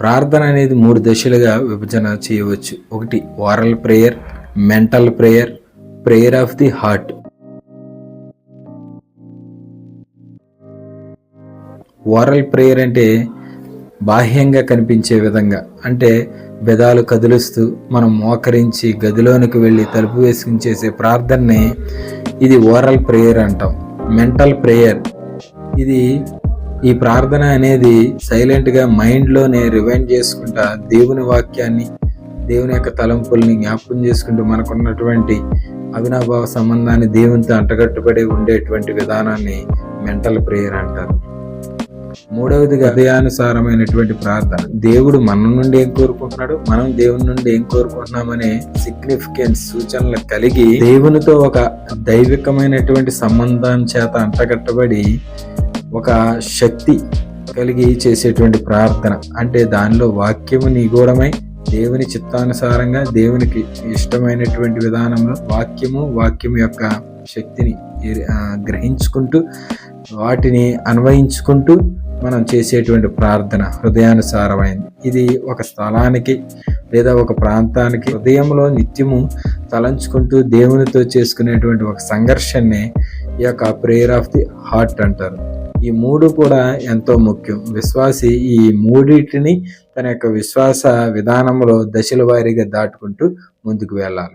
ప్రార్థన అనేది మూడు దశలుగా విభజన చేయవచ్చు. ఒకటి వారల్ prayer mental prayer prayer of the heart. వారల్ prayer అంటే బాహ్యంగా కనిపించే విధంగా అంటే బెదాలు కదులుస్తూ మనం మోకరించి గదిలోనికి వెళ్ళి తలుపు వేసుకుని చేసే ప్రార్థనని ఇది ఓరల్ ప్రేయర్ అంటాం. Mental prayer. ఇది ఈ ప్రార్థన అనేది సైలెంట్గా మైండ్లోనే రివైండ్ చేసుకుంటా దేవుని వాక్యాన్ని దేవుని యొక్క తలంపుల్ని జ్ఞాపకం చేసుకుంటూ మనకున్నటువంటి అవినాభావ సంబంధాన్ని దేవునితో అంటగట్టుబడి ఉండేటువంటి విధానాన్ని మెంటల్ ప్రేయర్ అంటారు. మూడవదిగా హృదయానుసారమైనటువంటి ప్రార్థన. దేవుడు మన నుండి ఏం కోరుకుంటున్నాడు? మనం దేవుని నుండి ఏం కోరుకుంటున్నామనే సిగ్నిఫికెన్స్ సూచనలు కలిగి దేవునితో ఒక దైవికమైనటువంటి సంబంధం చేత అంటగట్టబడి ఒక శక్తి కలిగి చేసేటువంటి ప్రార్థన. అంటే దానిలో వాక్యము నిగూఢమై దేవుని చిత్తానుసారంగా దేవునికి ఇష్టమైనటువంటి విధానంలో వాక్యము వాక్యం యొక్క శక్తిని గ్రహించుకుంటూ వాటిని అన్వయించుకుంటూ మనం చేసేటువంటి ప్రార్థన హృదయానుసారమైంది. ఇది ఒక స్థలానికి లేదా ఒక ప్రాంతానికి హృదయంలో నిత్యము తలంచుకుంటూ దేవునితో చేసుకునేటువంటి ఒక సంఘర్షణే ఈ యొక్క ప్రేయర్ ఆఫ్ ది హార్ట్ అంటారు. ఈ మూడు కూడా ఎంతో ముఖ్యం. విశ్వాసి ఈ మూడింటిని తన యొక్క విశ్వాస విధానంలో దశల వారీగా దాటుకుంటూ ముందుకు వెళ్ళాలి.